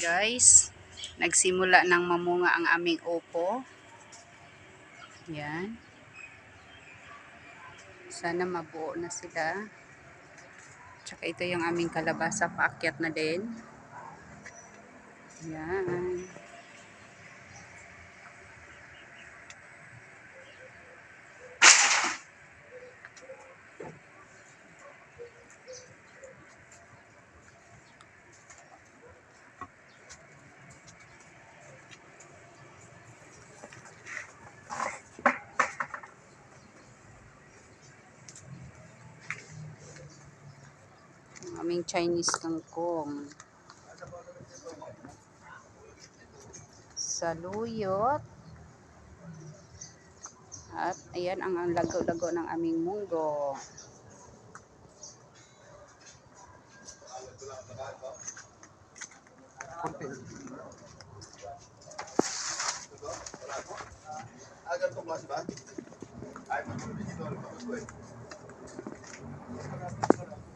guys. Nagsimula ng mamunga ang aming opo. Yan. Sana mabuo na sila. Tsaka ito yung aming kalabasa paakyat na din. Yan. Aming Chinese kangkong. Saluyot. At ayan ang ang lago-lago ng aming munggo. Ganito klase ba? Ay, matulog dito. Matulog ko eh.